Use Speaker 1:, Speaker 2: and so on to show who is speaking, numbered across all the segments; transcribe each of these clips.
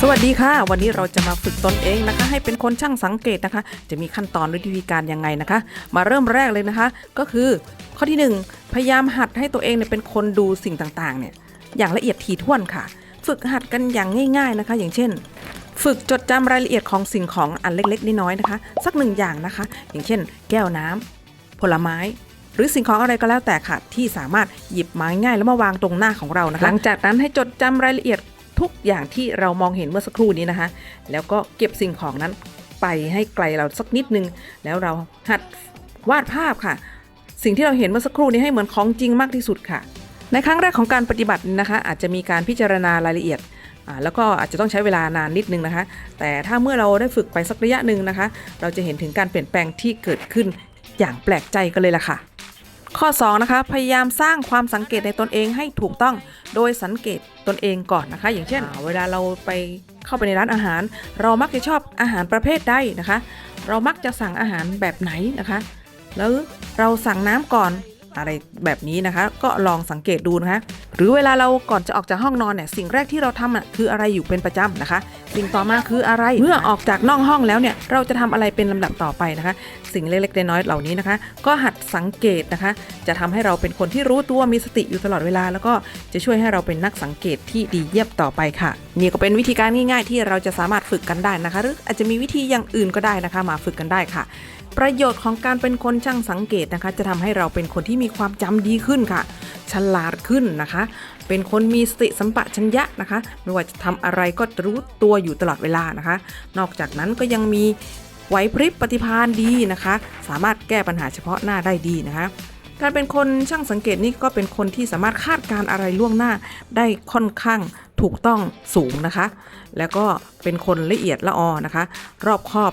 Speaker 1: สวัสดีค่ะ วันนี้เราจะมาฝึกตนเองนะคะ ให้เป็นคนช่างสังเกตนะคะ จะมีขั้นตอนวิธีการยังไงนะคะ มาเริ่มแรกเลยนะคะ ก็คือข้อที่หนึ่งพยายามหัดให้ตัวเองเนี่ยเป็นคนดูสิ่งต่างๆเนี่ยอย่างละเอียดถี่ถ้วนค่ะ ฝึกหัดกันอย่างง่าย ๆนะคะ อย่างเช่น ฝึกจดจำรายละเอียดของสิ่งของอันเล็ก ๆน้อยๆนะคะ สักหนึ่งอย่างนะคะ อย่างเช่น แก้วน้ำผลไม้หรือสิ่งของอะไรก็แล้วแต่ค่ะ ที่สามารถหยิบมาง่ายแล้วมาวางตรงหน้าของเรานะคะ หลังจากนั้นให้จดจำรายละเอียด ทุกอย่างที่เรามองเห็นเมื่อสักครู่นี้นะคะ แล้วก็เก็บสิ่งของนั้นไปให้ไกลเราสักนิดนึง แล้วเราหัดวาดภาพค่ะ สิ่งที่เราเห็นเมื่อสักครู่นี้ให้เหมือนของจริงมากที่สุดค่ะ ในครั้งแรกของการปฏิบัตินะคะ อาจจะมีการพิจารณารายละเอียดแล้วก็อาจจะต้องใช้เวลานานนิดนึงนะคะ แต่ถ้าเมื่อเราได้ฝึกไปสักระยะหนึ่งนะคะ เราจะเห็นถึงการเปลี่ยนแปลงที่เกิดขึ้นอย่างแปลกใจกันเลยล่ะค่ะ ข้อ 2 นะคะ พยายามสร้างความสังเกตในตนเองให้ถูกต้อง โดยสังเกตตนเองก่อนนะคะ อย่างเช่น เวลาเราไปเข้าไปในร้านอาหาร เรามักจะชอบอาหารประเภทใดนะคะ เรามักจะสั่งอาหารแบบไหนนะคะ แล้วเราสั่งน้ำก่อนอะไรแบบนี้นะคะ ก็ลองสังเกตดูนะคะ หรือเวลาเราก่อนจะออกจากห้องนอนเนี่ยสิ่งแรกที่เราทำอะคืออะไรอยู่เป็นประจำนะคะ สิ่งต่อมาคืออะไร เมื่อออกจากนอกห้องแล้วเนี่ย เราจะทำอะไรเป็นลำดับต่อไปนะคะ สิ่งเล็กๆน้อยๆเหล่านี้นะคะ ก็หัดสังเกตนะคะ จะทำให้เราเป็นคนที่รู้ตัวมีสติอยู่ตลอดเวลา แล้วก็จะช่วยให้เราเป็นนักสังเกตที่ดีเยี่ยมต่อไปค่ะ นี่ก็เป็นวิธีการง่ายๆ ที่เราจะสามารถฝึกกันได้นะคะ หรืออาจจะมีวิธีอย่างอื่นก็ได้นะคะ มาฝึกกันได้ค่ะประโยชน์ของการเป็นคนช่างสังเกตนะคะ จะทำให้เราเป็นคนที่มีความจำดีขึ้นค่ะ ฉลาดขึ้นนะคะ เป็นคนมีสติสัมปชัญญะนะคะ ไม่ว่าจะทำอะไรก็รู้ตัวอยู่ตลอดเวลานะคะ นอกจากนั้นก็ยังมีไหวพริบปฏิภาณดีนะคะ สามารถแก้ปัญหาเฉพาะหน้าได้ดีนะคะ การเป็นคนช่างสังเกตนี่ก็เป็นคนที่สามารถคาดการณ์อะไรล่วงหน้าได้ค่อนข้างถูกต้องสูงนะคะ แล้วก็เป็นคนละเอียดละออนะคะ รอบคอบ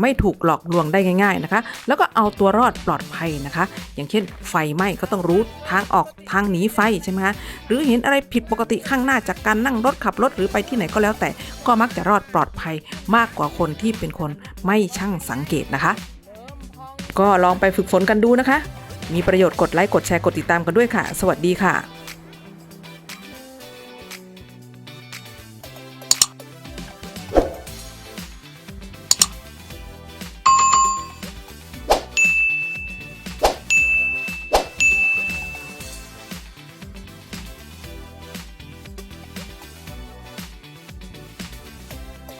Speaker 1: ไม่ถูกหลอกลวงได้ง่าย ๆนะคะ แล้วก็เอาตัวรอดปลอดภัยนะคะ อย่างเช่น ไฟไหม้ก็ต้องรู้ทางออกทางหนีไฟใช่ไหมคะหรือเห็นอะไรผิดปกติข้างหน้าจากการนั่งรถขับรถหรือไปที่ไหนก็แล้วแต่ก็มักจะรอดปลอดภัยมากกว่าคนที่เป็นคนไม่ช่างสังเกตนะคะ ก็ลองไปฝึกฝนกันดูนะคะ มีประโยชน์กดไลค์กดแชร์กดติดตามกันด้วยค่ะ สวัสดีค่ะ